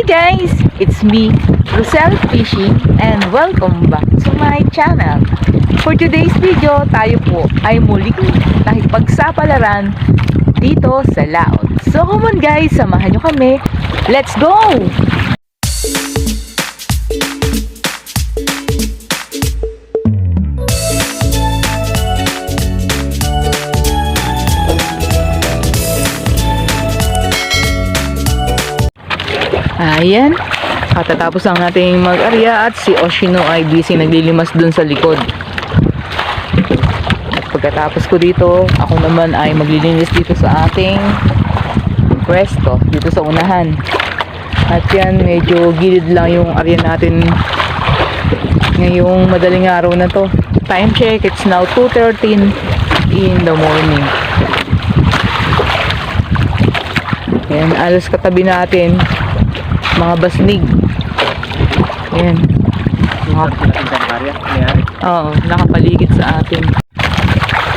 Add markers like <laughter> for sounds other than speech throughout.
Hi guys! It's me, Rosel Fishing and welcome back to my channel. For today's video, tayo po ay muling nakipagsapalaran dito sa laot. So come on guys, samahan nyo kami. Let's go! Ayan. Katatapos lang natin mag-arya at si Oshino ay busy naglilimas dun sa likod. At pagkatapos ko dito, ako naman ay maglilinis dito sa ating pwesto, dito sa unahan. At yan, medyo gilid lang yung arya natin ngayong madaling araw na to. Time check, it's now 2.13 in the morning. Ayan, alas katabi natin mga basnig. Ayan. Mga, oo, nakapaligid sa atin.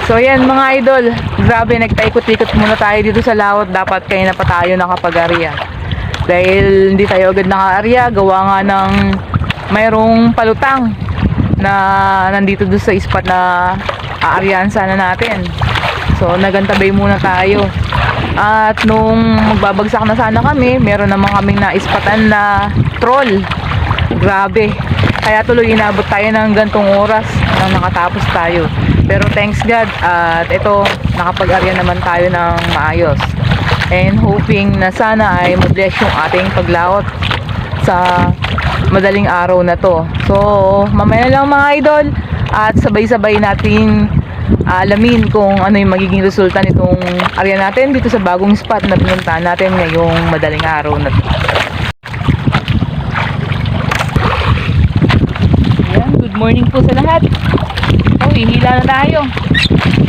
So ayan mga idol, grabe nagtaikot-ikot muna tayo dito sa lawat. Dapat kayo na pa tayo nakapag-arya. Dahil hindi tayo agad naka-arya, gawa nga ng mayroong palutang na nandito doon sa spot na aaryahan sana natin. So nagantabay muna tayo. At nung magbabagsak na sana kami, meron naman kaming naispatan na troll. Grabe. Kaya tuloy inabot tayo ng gantong oras nang nakatapos tayo. Pero thanks God at ito nakapag-arya naman tayo ng maayos. And hoping na sana ay mag-bless yung ating paglaot sa madaling araw na to. So, mamaya lang mga idol at sabay-sabay nating alamin kung ano yung magiging resulta nitong area natin dito sa bagong spot na pinuntahan natin ngayong madaling araw na. Ayan, good morning po sa lahat. Oh, hihila na tayo.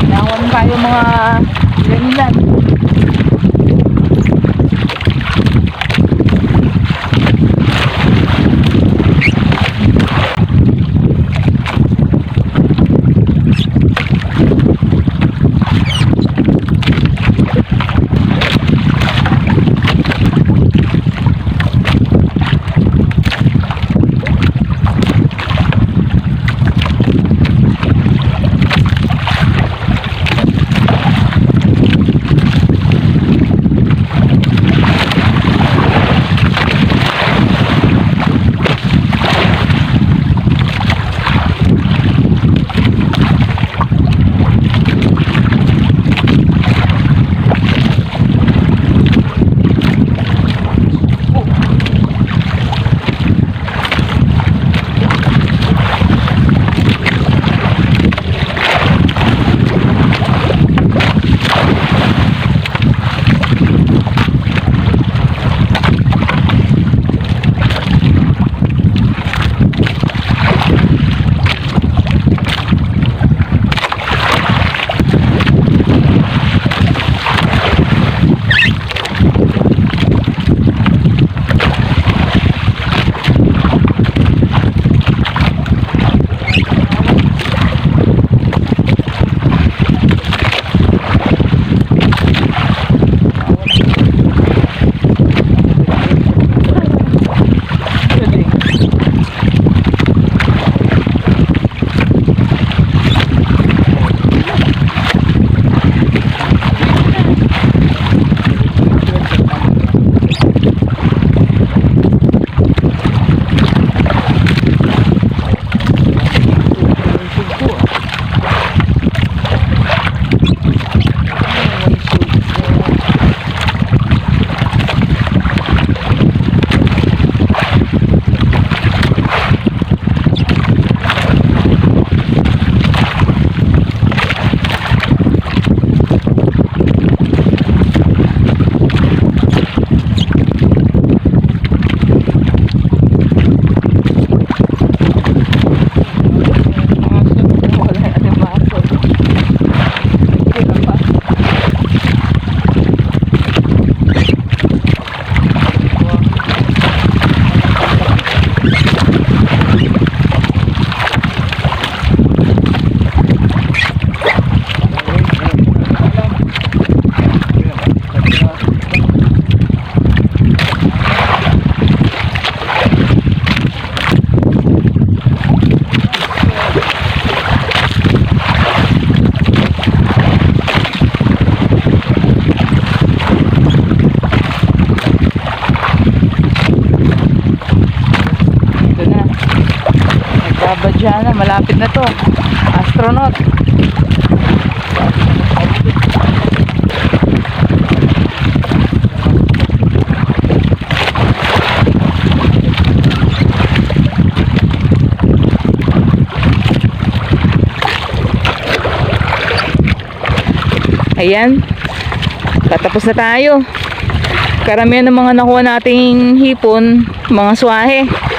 Nakuha na tayo mga ganyan. Malapit na to. Astronaut. Ayan. Tatapos na tayo. Karamihan ng mga nakuha nating hipon, mga swahe.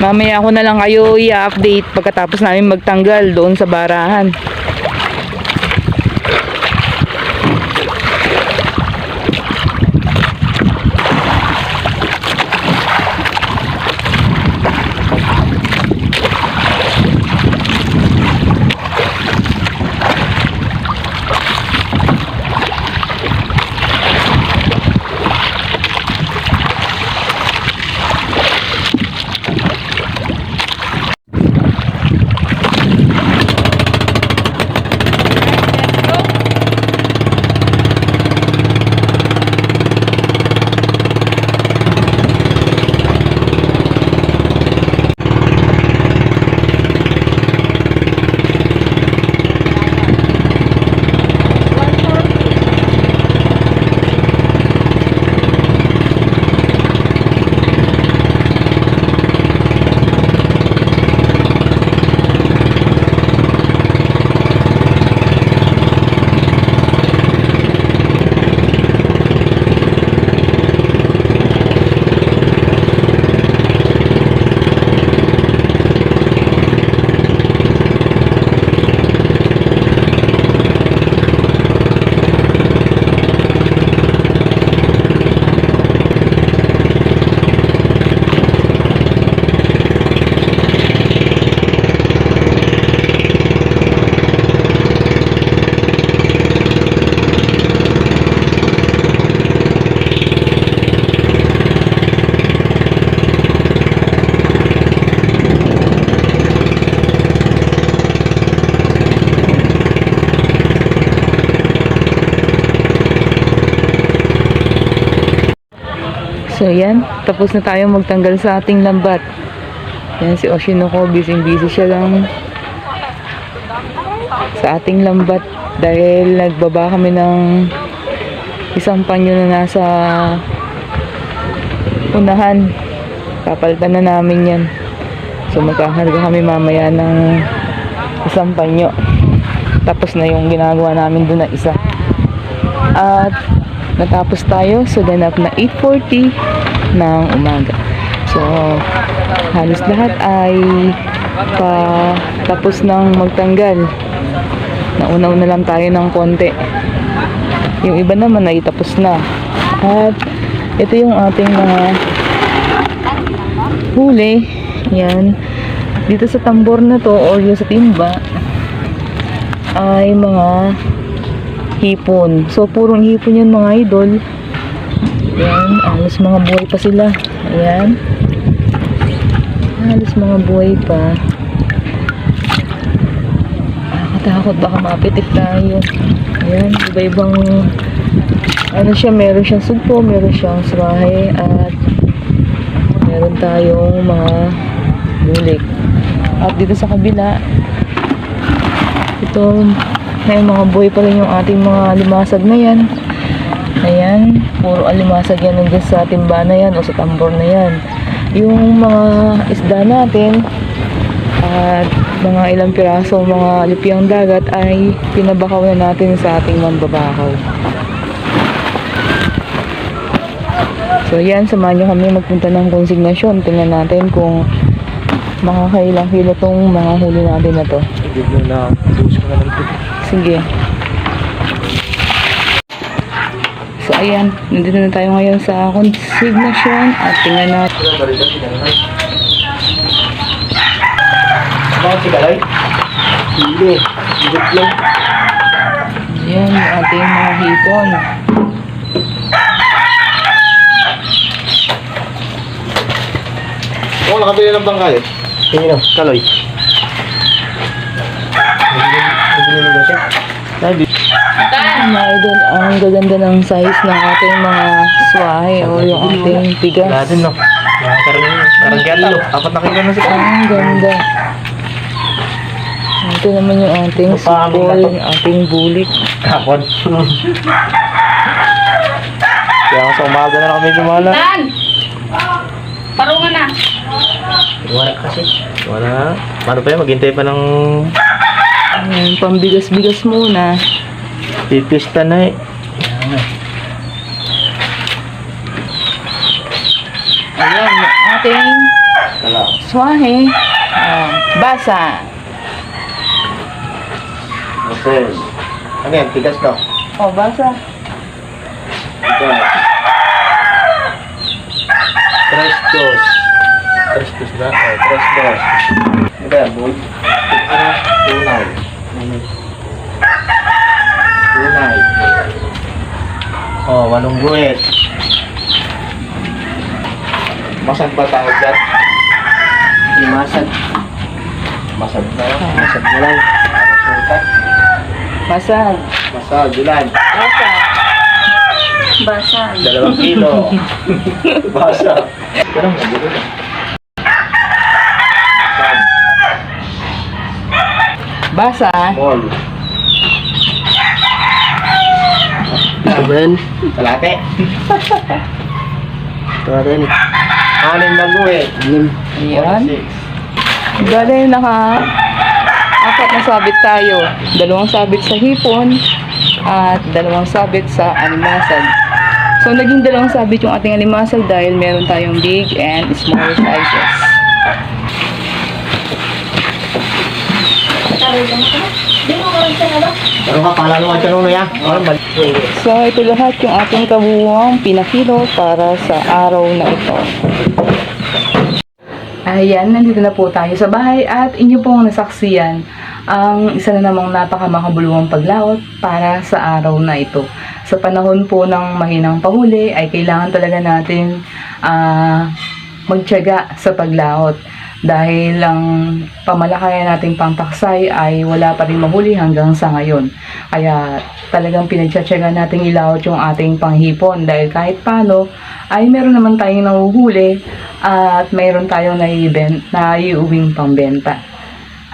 Mamaya ko na lang kayo i-update pagkatapos namin magtanggal doon sa barahan. So yan, tapos na tayo magtanggal sa ating lambat. Yan si Oshinoko, busy busy siya lang sa ating lambat dahil nagbaba kami ng isang panyo na nasa unahan. Papalitan na namin yan. So magkakarga kami mamaya ng isang panyo. Tapos na yung ginagawa namin doon na isa. At natapos tayo sa ganap na 8.40 ng umaga. So, halos lahat ay pa tapos ng magtanggal. Nauna-una lang tayo ng konti. Yung iba naman ay tapos na. At ito yung ating mga huli. Yan. Dito sa tambor na to or yung sa timba ay mga hipon. So, purong hipon yun mga idol. Ayan, halos mga buhay pa sila. Ayan. Halos mga buhay pa. Nakakatakot baka mapitik tayo. Ayan, iba-ibang ano siya, meron siyang sugpo, meron siyang swahe, at meron tayong mga bulik. At dito sa kabila, ito, may mga buhay pa rin yung ating mga limasag na yan. Ayan, puro alimasag yan nandiyan sa timba na yan o sa tambor na yan. Yung mga isda natin at mga ilang piraso mga lipyang dagat ay pinabakaw na natin sa ating mambabakaw. So yan, samahan nyo kami magpunta ng konsignasyon. Tingnan natin kung makakailang kilo tong mga huli natin na to. Mo na, na. Sige. So ayan, nandito na tayo ngayon sa consignation at tingnan natin. Bakit si Kalay? Hindi. Higit lang. Ating mga hipon. Oo, nakabili ng bangkay. Lang, Kaloy. Nabili mo ba siya? Sabi. Mga idol, ang gaganda ng size ng ating mga swahe o yung ating Wala pigas. din, no? Karang, kilo. Apat na kilo na siya. Ang ganda. Ito naman yung ating sipol, yung ating bulik. Kapon. Kaya sa umaga na kami dumala. Tan! Parungan na. Wala kasi. Wala. Paano pa yan? Maghintay pa ng Ayan, pambigas-bigas muna. Pipista na eh. Ayan, yung ating swahe. Ah, basa. Okay. Ano yan? Tigas daw. Oh, basa. Ito. Tres dos. Tres dos na? Oh, tres dos. Ano yan, boy? Ano? Tunay. Oh, walong guwit. Masag ba tawag dyan? Hindi masag. Masag na lang. Masag na lang. Masag. Masag. Masag. Ilan? Basa. Basa. Dalawang kilo. Basa. Ganun, nandito na. Saan? Basa. Mall. Saban. Kalate. <laughs> Kalate ni. Anim na guwi. Anim. Ayan. Bale, naka apat na sabit tayo. Dalawang sabit sa hipon at dalawang sabit sa animasag. So, naging dalawang sabit yung ating animasag dahil meron tayong big and small sizes. Ba? Ano ka, pala nung ang tanong na yan? So, ito lahat yung ating kabuuang pinakilo para sa araw na ito. Ayan, nandito na po tayo sa bahay at inyo pong nasaksiyan ang isa na namang napakamakabuluhang paglaot para sa araw na ito. Sa panahon po ng mahinang pahuli ay kailangan talaga natin ah, magtiyaga sa paglaot dahil ang pamalakayan nating pampaksay ay wala pa rin mahuli hanggang sa ngayon. Kaya talagang pinagtsatsaga nating ilaot yung ating panghipon dahil kahit paano ay meron naman tayong nahuhuli at mayroon tayong naiibent, naiuwing pambenta.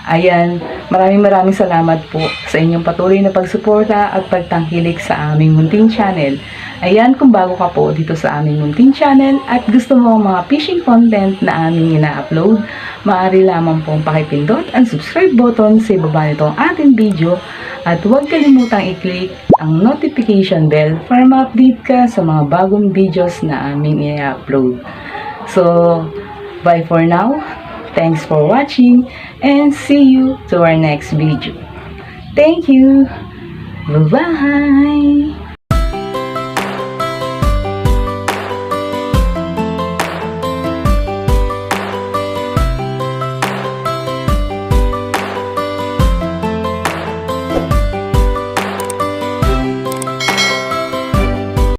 Ayan, maraming maraming salamat po sa inyong patuloy na pagsuporta at pagtangkilik sa aming Munting Channel. Ayan, kung bago ka po dito sa aming Munting Channel at gusto mo ang mga fishing content na aming ina-upload, maaari lamang pong pakipindot ang subscribe button sa ibaba nitong ating video at huwag kalimutang i-click ang notification bell para ma-update ka sa mga bagong videos na aming i-upload. So, bye for now. Thanks for watching and see you to our next video. Thank you. Bye-bye.